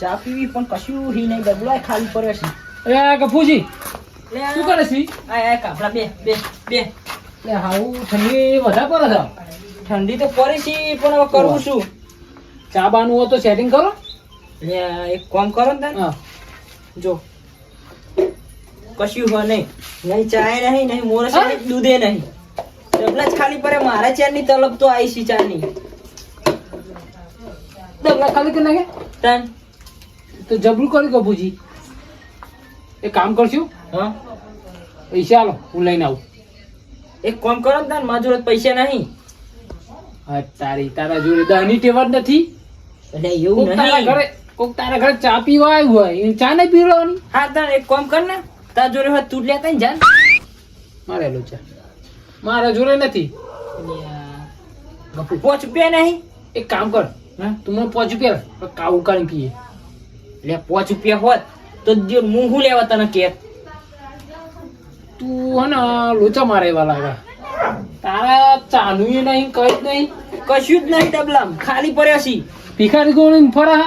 ચા પીવી પણ કશું હી નહીં ડબલાય ખાલી પડે છે. એ કપૂજી શું કરે છે? આ કાપડા બે બે બે. એ હાઉ ઠંડી વધારે પડે છે. ઠંડી તો પડે છે પણ હવે કરવું શું ચા બાનું હોય તો સેટિંગ કરો. લે એક કામ કરો ને હા. જો. કશું હોય નહીં. નહીં ચાય નહીં નહીં મોરસ દૂધે નહીં. ડબલા જ ખાલી પડે મારા ચારની તલબ તો આવી છે ચાની. ડબલા ખાલી કરી નાખે? તાન. તો જબરું કરી કપૂજી એક કામ કરશું? હા? પૈસા આલો હું લઈને આવું. એક કામ કરો ને તાન મારા જોડે પૈસા નહીં. હા તારી તારા જોડે દહની ટેવર નથી. એટલે એવું તારા ઘરે કોક તારા ઘરે ચા પીવા આવ્યું હોય એ ચા નહીં પીવડાવવાની? હા તાર એક કામ કર ને. તારા જોડે હોય તું લેતા ને જાન. મારે લો ચા. મારા જોડે નથી. પોચ પાંચ રૂપિયા નહીં. એક કામ કર. હા? તું મને પાંચ રૂપિયા કાવું કાઢી પીએ. લે પાંચ રૂપિયા હોત તો જો હું હું લેવા તને કે? તું હે ને લોચા મારે એવા લાગે. તારા ચાનું નહીં કઈ જ નહીં કશું જ નહીં ડબલામ ખાલી પડ્યા છી. ભિખારી ગોળી ફરા.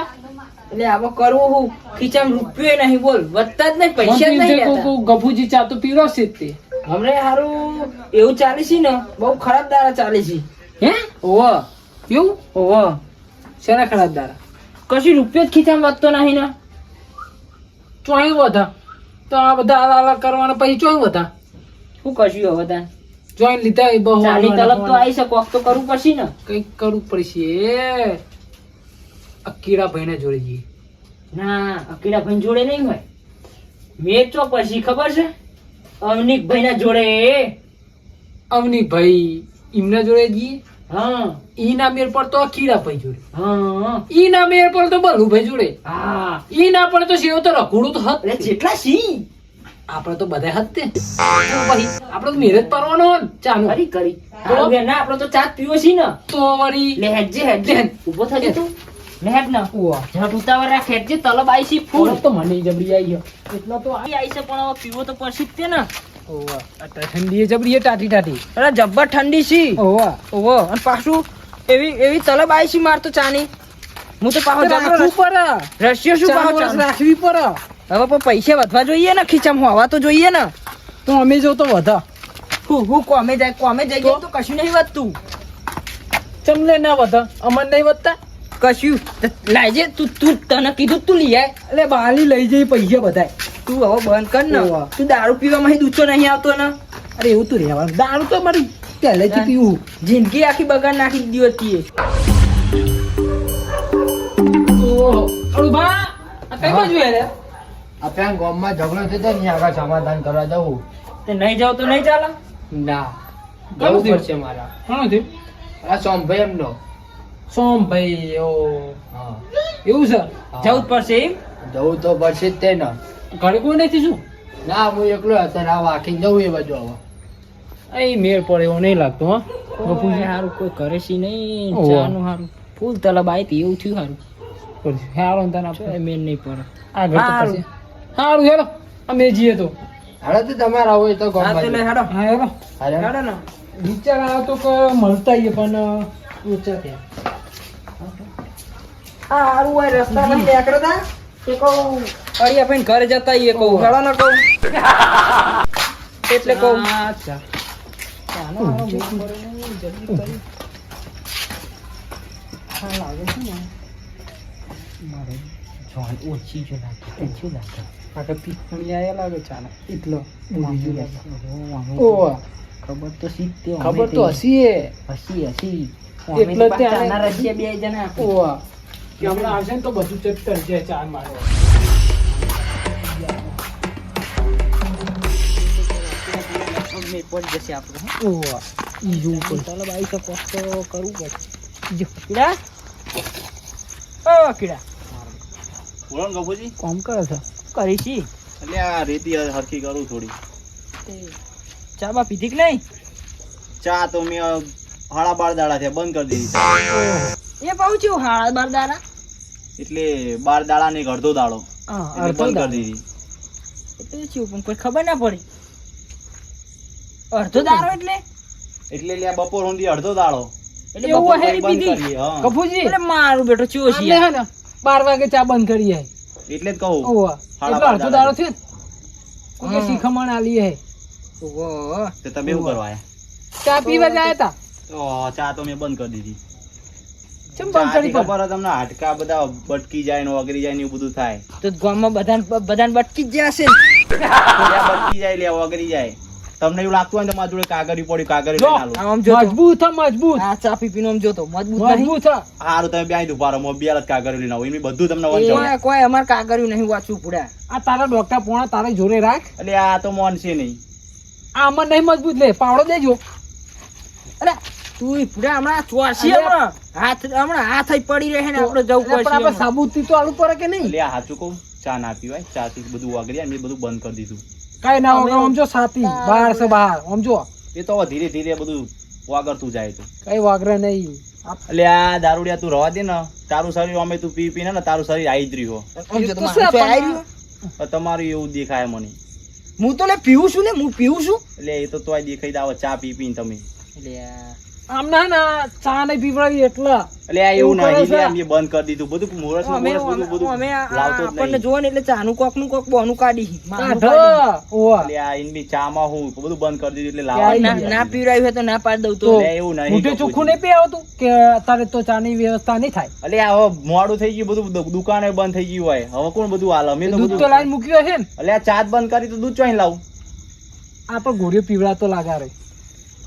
એટલે આવો કરવું હું. ખીચામ રૂપિયો નહીં બોલ વધતા જ નહીં પૈસા નહીં. ગફુજી ચા તો પીરો જ તે. હમરે હારું એવું ચાલે છે ને બહુ ખરાબ દારા ચાલે છે. હે? ઓવ એવું? ઓવ શેના ખરાબ દારા? કશું રૂપિયો જ ખીચામ વધતો નહીં ને? ચોઈ વધા. તો આ બધા આલા આલા કરવાના પછી ચોઈ વધા. શું કશું હવે તાર જોઈન લીધા એ બહુ ચાલી તલબ તો આવી શકે કોક તો કરવું પડશે ને. કંઈક કરવું પડશે આ કીડા ભાઈને જોડે જઈએ. ના અકીડા ભાઈ જોડે નહીં હોય. વેચો પછી ખબર છે? અવનિક ભાઈ ના જોડે. અવનિક ભાઈ એમના જોડે જઈએ? હા. ઈ ના મેર પર તો કીડા ભાઈ જોડે. ઈ ના મેર પર તો બલુભાઈ જોડે. હા. ઈ ના પડે તો શેવ તો રખુડું તો હત જેટલા સી આપણે તો બધા હત તે તો આપણે તો મેરેજ પરવાનો હોય ને કરી કરી. ના આપણે તો ચા પીવો છી ને. તો વળી લે હેજે હેડ. થજે તું. લે ના. ઉવા. જટ ઉતાવળ રાખ હેડજે. તલબ આઈ છે ફૂલ. ફૂલ તો મને જબરી આવી એટલો તો આ- આઈ છે પણ પીવો તો પડશે જ તે ને. ઠંડી એ ટાટી ટાટી અરે જબ્બર ઠંડી છે. ઓવા ઓહો અને પાછું એવી એવી તલબ આવી છે માર તો ચાની. હું તો પાહો રાખવું પડે રશિયો શું પાહો રાખવી પર. હવે પણ પૈસા વધવા જોઈએ ને ખીચામાં હવા તો જોઈએ ને. તો અમે જો તો વધા. હું હું કોમે જાય કોમે જઈ તો? કશું નહીં વધતું. ચમલે ના વધા? અમન નહીં વધતા? કશું. લાઈજે તું તું તને કીધું તું લઈ આય. એટલે બાલી લઈ જઈ પૈસા બધાય. તું હવે બંધ કર ને. તું દારૂ પીવામાં દૂચો નહીં આવતો ને. અરે એવું તું રહેવાનું. દારૂ તો મારી પહેલેથી પીવું જિંદગી આખી બગાડ નાખી દીધી હતી એ. ઓહો અરે બા આ કઈ બાજુ ગામમાં ઝઘડો થયો ને આગળ સમાધાન કરવા જવું તે નહીં જાવ તો નહીં ચાલે? ના જવું? પડશે મારા. કોણ થયું? આ સોમભાઈ એમનો. સોમભાઈ ઓ. હા. એવું છે. જવું જ પડશે એમ? જવું તો પડશે જ તે ને. ઘરે કોઈ નથી શું? ના હું એકલો હતો ને આ વાકીને જવું એ બાજુ હવે એ મેળ પડે એવું નહીં લાગતો હા. બપુજી સારું કોઈ કરે છે નહીં. ચાનું સારું ફૂલ તલબ આવી હતી એવું થયું સારું કરશું. સારું તને આપણે મેળ નહીં પડે. આગળ તો. હારું. હેલો. અમે જઈએ તો. હાલો તો તમારા હોય તો ગામ બાજુ. હેડો હા હેલો. હાલો. ને. વિચાર આવ્યો તો કે મળતા આવીએ પણ ઓછા થયા આ હારું હોય રસ્તામાં નીકળો તા. તે કહું ભાઈ ઘરે જતા આવીએ કહું. હેડો ને કહું. એટલે કહું. અચ્છા લાગે છે ને. મારે જોન ઓછી જો લાગે ઓછી લાગે આગળ પીપળી આયા લાગે ચાલે એટલો ઓ ખબર તો સીધે ખબર તો હસી એ હસી હસી એટલે જ ત્યાં ચાના રશિયા બે જણા. ઓવા હમણાં આવશે ને તો બધું ચેક જાય ચાર મારે. મેં પડી જશે આપણે ઓવા ઈ ચાલો બાઈ તો કરવું પડે જો. કીડા? ઓ કીડા. બોલો ને ગભુજી. કોમ કરો છો? કરી છી એટલે આ રેતી હરખી કરું થોડી. ચા બા પીધી કે નહીં? ચા તો મેં હાડા બાર દાડા થયા બંધ કરી દીધી એ પહોંચ્યું છું હાડા બાર દાડા? એટલે બાર દાડા ને અડધો દાડો. બંધ કરી દીધી. એટલે શું પણ કોઈ ખબર ના પડી. અડધો દારો એટલે? એટલે લે બપોર સુધી અડધો દાડો. એટલે એવું બપોર બંધ પીધી? કપૂજી એટલે મારું બેટો ચો છે. હે ને 12 વાગે ચા બંધ કરી હે એટલે જ કહું. ઓવા એટલે અડધો દાડો ને. કોઈ શીખમણ આલી હે. ઓહો. તો તમે શું કરવા આયા? ચા પીવા જાય તા? ઓ ચા તો મેં બંધ કરી દીધી. ચમ બંધ કરી ખબર તમને હાડકા બધા બટકી જાય ને વગરી જાય ને એવું બધું થાય. તો ગામમાં બધાને બધાને બટકી જ જશે બટકી જાય લે વગરી જાય. તમને એવું લાગતું હોય ને તમારી જોડે કાગળિયું પડી જો. આમ જો મજબૂત મજબૂત. આ ચા પીપી નો આમ જોતો. મજબૂત મજબૂત હારું તમે બે ઊભા રહો. બે જ કાગળિયું લઈને આવો. એમ બધું તમને એ કોઈ અમાર કાગળિયું નહીં વાંચવું પડે. આ તારા ડોક્ટર પોણા તારે જોડે રાખ. એટલે આ તો મોનશે નહીં. આમાં નહીં મજબૂત. લે પાવડો દેજો. અરે તું પૂરા હમણાં ચોસી હમણાં. હાથ હમણાં હાથ જ પડી રહે ને આપણે જવું પડશે આપણે સાબુતી તો આલુ પડે કે નહીં? લે હાચું સાચું કહું. ચા ના પીવાય. ચા થી બધું વાગડ્યા મેં બધું બંધ કરી દીધું. કઈ ના હોય આમ જો સાતી બહાર છે બહાર આમ જો એ તો ધીરે ધીરે બધું વાગરતું જાય તો કઈ વાગરે નહીં. એટલે આ દારૂડિયા તું રવા દે ને તારું શરીર અમે તું પી પીને ને તારું શરીર આઈ જ રહ્યું. તમારું. એવું દેખાય મને. હું તો લે પીવું છું ને હું પીવું છું. એટલે એ તો તોય દેખાઈ દાવ ચા પી પીને તમે. એટલે આમ ના ના ચા નહીં પીવડાવી એટલા. એટલે આ એવું એવું નહીં છે. બંધ કરી દીધું. બધું મુરસ બધું બધું અમે આપણને ને એટલે ચાનું કોકનું કોક બોનું કાઢી. માનું કાઢો કાઢી. ઓવા. એટલે આ એની ચામાં હું બધું બંધ કરી દીધું એટલે ક્યાંય ના પીવડાવ્યું હોય તો ના પાડી દઉં તો. તો એવું નહીં ચોખ્ખું નહીં પી આવતું કે અત્યારે તો ચાની વ્યવસ્થા નહીં થાય? એટલે આ હવે મોડું થઈ ગયું બધું દુકાને બંધ થઈ ગયું હોય. હવે કોણ બધું હાલ અમે તો દૂધ તો લાઈન મૂક્યો છે ને. એટલે આ ચા બંધ કરી તો દૂધ ચોઈ લાવું. આ પણ ગોળીઓ પીવડાતો લાગા રે. એટલે આ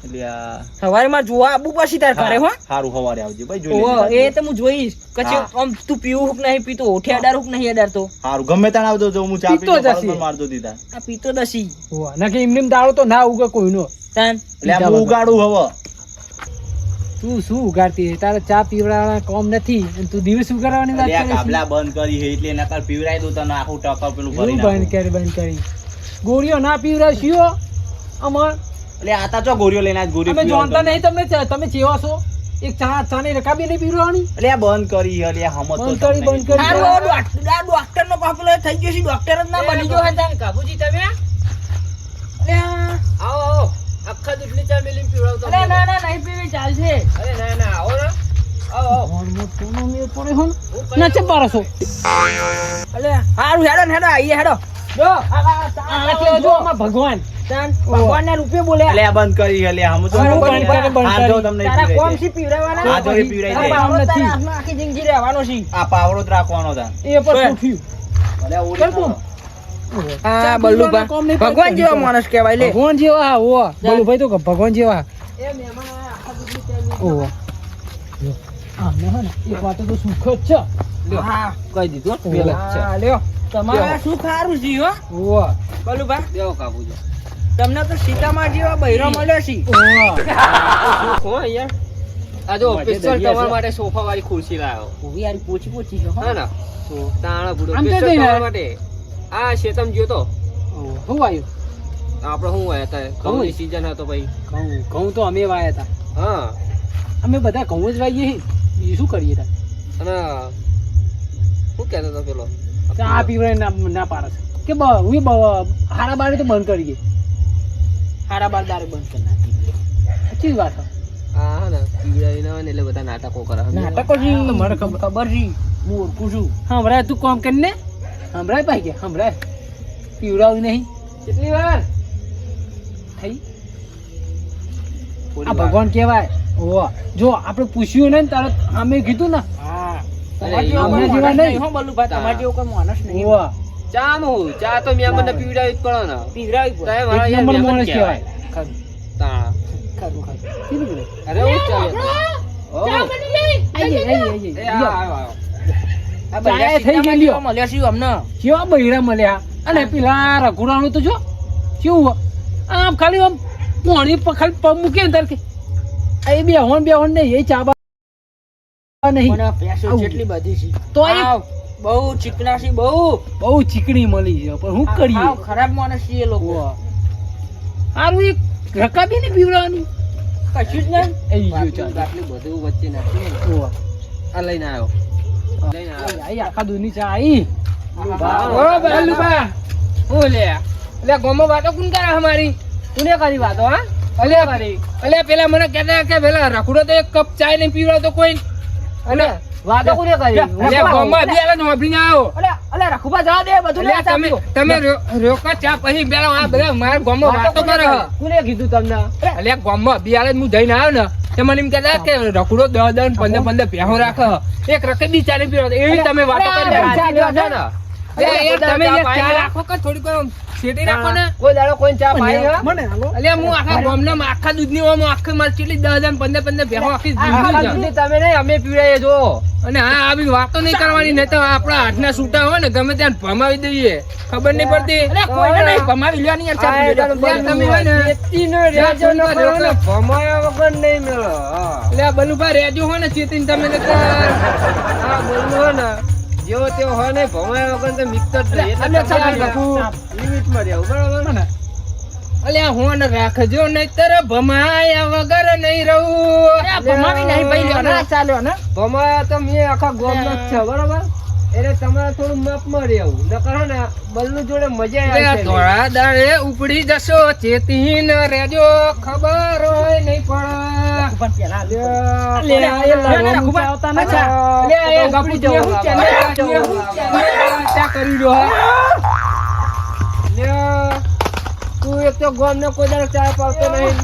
સવારે માં જોવા આબુ પછી તાર ઘરે હો સારું સવારે આવજે. ભાઈ જોઈ એ તો હું જોઈશ. કચ્છી આમ તું પીવું હુક નહીં પીતો ઓઠે અડાર હુક નહીં અડારતો સારું ગમે તાણ આવજો જો હું ચા પીતો જ મારજો દીધા. આ પીતો દસી ઓવા નકે કે દાળો તો ના ઉગે કોઈનો. તાન. લે હું ઉગાડું હવે. તું શું ઉગાડતી છે? તારે ચા પીવડાવવાના કોમ નથી. અને તું દિવસ ઉગાડવાની વાત કરે છે? કાબલા બંધ કરી છે એટલે એના કર પીવરાઈ દઉં તને આખું ટકર પેલું ભરી બંધ કરી બંધ કરી. ગોળીઓ ના પીવડાવશીઓ અમાર એટલે આ તા ચો ગોળીઓ લઈને આજ ગોળીઓ તમે જાણતા તમે. નહીં તમને તમે ચેવા છો? એક ચા ચાની રકાબી નહીં પીરવાની એટલે આ બંધ કરી એટલે આ હમજ તો બંધ કરી બંધ કરી. આ ડોક્ટર નો પાપલો થઈ ગયો છે ડોક્ટર જ ના બની ગયો. હે તાન. કાબુજી તમે? અરે આવો આવો. આખા દૂધની ચા મેલીને પીવડાવતો અરે ના ના નહીં પીવી ચાલશે. અરે ના ના આવો ને. અલે હારું હેડો ને હેડો આઈએ હેડો. જો આ- આ- આ- આ કે જો આમાં ભગવાન. તાન ભગવાનના રૂપે બોલે આ બંધ કરી એટલે આ તો તમને તારા કોમ. પીવડાવવાના? એ નથી. આખી જિંદગી રહેવાનો છે. આ પાવડો જ રાખવાનો એ. આ ભગવાન. જેવા માણસ કહેવાય લે. ભગવાન જેવા હા, ઓવા તો ભગવાન જેવા. ઓવા આમને હે ને એક વાત તો સુખ જ છે. હા. કહી દીધું પેલા છે. લ્યો. તમારે શું ખારું છે હો? કાબુજી તમને તો સીતામા જેવા બૈરો મળ્યો છે. ઓવા સુખ આ જો માટે તમારા માટે સોફા વાળી ખુરશી લાવ્યો ઓવી યાર પોચી પોચી છે હો. હા તાણા બુડો તમારા માટે. આ શેતમ જ્યો તો. ઓવા. શું આપણે શું વાયા હતા ઘઉંની ઘઉં? season હતો ભાઈ. ઘઉં ઘઉં તો અમે વાયા હતા હા. અમે બધા ઘઉં જ વાઈએ છીએ. શું કરીએ તા અને શું કહેતો હતો પેલો? ચા પીવડે ના ના પાડે છે. કે હું હારા બારે તો બંધ કરીએ હારા બાર દારે બંધ કરી નાખી. સાચી જ વાત છે. હા ને. ને એટલે બધા નાટકો કરે નાટકો છે મને ખબર ખબર છે હું ઓળખું છું હમણાં તું કોમ કરીને? હમણાં પાઈ ગયા હમણાં પીવડાવ્યું નહીં. કેટલી વાર? થઈ. આ ભગવાન કહેવાય. ઓ જો આપણે પૂછ્યું ને તરત અમે કીધું ને. અમને કોઈ જેવા નહીં. હો તમારા જેવો કોઈ માણસ નહીં. ઓવા ચા હું ચા તો મેં મને પીવડાવી જ પડે ને. પીવડાવી પડે. મારા નંબર માણસ કહેવાય. ખરું. ખરું ખરું? અરે ચાલે. અને પેલા રઘુડાનું તો જો કેવું? આમ ખાલી આમ પોણી પર પગ મૂકે અંદર કે એ બે હોન બે હોન ને એ ચાબા નહીં. જેટલી બધી છે. તો એ બહુ ચીકણા છે બહુ. બહુ ચીકણી મળી છે પણ હું કરીએ? ખરાબ માણસ છે એ લોકો. ઓવા. એક રકાબી ને પીવડાવવાની. કશું જ નહીં. એ ગયો બાટલું બધું વચ્ચે નાખી આ લઈને આવ્યો. લઈને આવ્યો. આખા દૂધની ચા બલ્લુભા. હું એટલે ગોમો વાતો કોણ કરે અમારી? કોને કરી વાતો હા અલે અલે પેલા મને કહેતા કે પેલા રખડો તો એક કપ ચાય નહીં પીવડાવતો કોઈ. અને વાતો કોને કરી? લે, આલે બિયારણ ના આવો. અલ્યા અલ્યા રખુબા જવા દે બધું લે તમે તમે રોકા ચા પછી પેલા આ બધા માર ગામમાં વાતો કરે. કોને કીધું તમને? અલ્યા ગામમાં આલે હું જઈને આવ્યો ને તે મને એમ કહેતા કે રખડો દસ દસ ને પંદર પંદર ભેહો રાખે. એક ચા ચાલી પીવો એવી તમે વાતો કરી રહ્યા છો. તમે ચા. રાખો કે આમ શેટી રાખો ને? કોઈ દાડો કોઈ ચા પાઈ હે? અલ્યા હું આખા ગામના આખા દૂધની ઓમ આખી મારી કેટલી દસ હજાર પંદર પંદર ભેહો આખી આખા દૂધની છે. દૂધની તમે નહીં અમે પીવડાવીએ જો. અને હા આવી વાતો નહીં કરવાની નહીં તો આપણા હાથના છૂટા હોય ને ગમે ત્યાં ભમાવી દઈએ. ખબર નહીં પડતી. કોઈને નહીં ભમાવી લેવાની યાર ચા આ પીવી. એડાનું યાર, તમે હોય ને ખેતીનો રેજો ન કરો ને, ભમાયા વગર નહીં મેળો. એટલે આ રેજો હોય ને ચેતીને તમે નકર. આ બોલવું હોય ને, જેવો તેવો હોય ને, ભમાયા વગર તો મિક્સર જ નહીં. એટલે. લિમિટમાં રહેવું, બરાબર? અલ્યા હું રાખજો નહીતર ભમાયા વગર નહીં રહું ભમાવી નહીં ભાઈ, લ્યો ને. ચાલ્યો ને ભમાયા તો મેં આખા ગોમ જ છે, બરાબર? એટલે તમારે થોડું માપમાં રહેવું. નકર હે ને, બલ્લુ જોડે મજા આવે ધોળા દાડે ઉપડી જશો ચેતી ન રેજો ખબર હોય નહીં તો એક તો ગામનો કોઈ દાડો ચા પાવતો નહીં.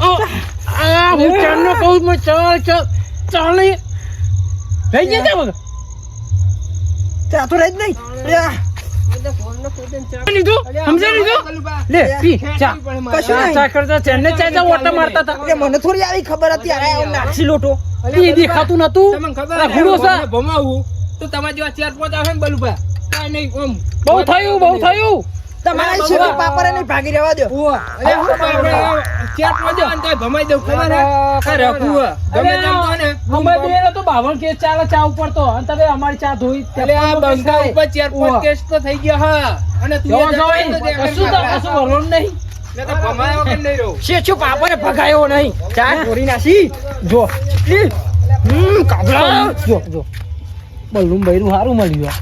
આ હું ચારનો કહું ચાલ ચાલ ચાલ નહીં. થઈ ગયા તો ચા ઓટા મારતા હતા. મને થોડી આવી ખબર હતી નાખી લોટો. દેખાતું નતું. ભમાવું. તો તમારા જેવા ચાર પાંચ આવે ને બલુભા કાંઈ નહીં આમ. બહુ થયું બહુ થયું. તમારા છે પાપરે નહીં ભાગી રહેવા દો. અરે હું આપણે ચાર પાંચ આવે તોય ભમાઈ દઉં ખબર હે આ ગમે તેમ તો ને. અમે બે તો બાવન કેસ ચાલે ચા ઉપર તો. અને તમે અમારી ચા ધોઈ એટલે આ બંકા ઉપર ચાર પાંચ કેસ તો થઈ ગયા હા. અને તું જો એ જો જતો તો દેખાય કશું તો કશું વરણ નહીં. મેં તો ભમાયો કે નહીં રહું. છે શું પાપરે ભગાયો નહીં? ચા ચોરી નાસી જો. હમ કાબલા જો જો. બલ્લું બૈરું સારું મળ્યું.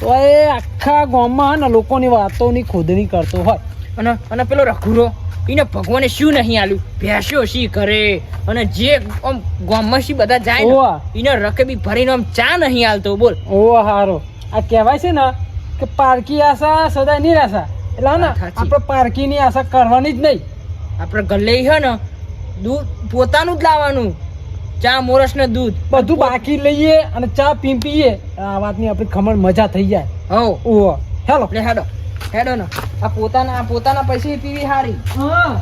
તો એ આખા ગામમાં ને લોકોની વાતોની ખોદણી કરતો હોય. અને અને પેલો રઘુરો એને ભગવાને શું નહીં આલ્યું? ભેંસો શી કરે અને જે આમ ગામમાં શી બધા જાય એને રકેબી ભરીને આમ ચા નહીં આલતો બોલ. ઓ હારો. આ કહેવાય છે ને કે પારકી આશા સદાય નિરાશા. એટલે ને આપણે પારકીની આશા કરવાની જ નહીં. આપણે ગલ્લે છે ને દૂધ પોતાનું જ લાવવાનું. ચા મોરસ ને દૂધ. બધું બાકી લઈએ અને ચા પી પીએ. આ વાતની આપણી ખમણ મજા થઈ જાય. હો ઓ હેલો. હેડો. હેડો ને. આ પોતાના આ પોતાના પૈસે પીવી હારી. હા.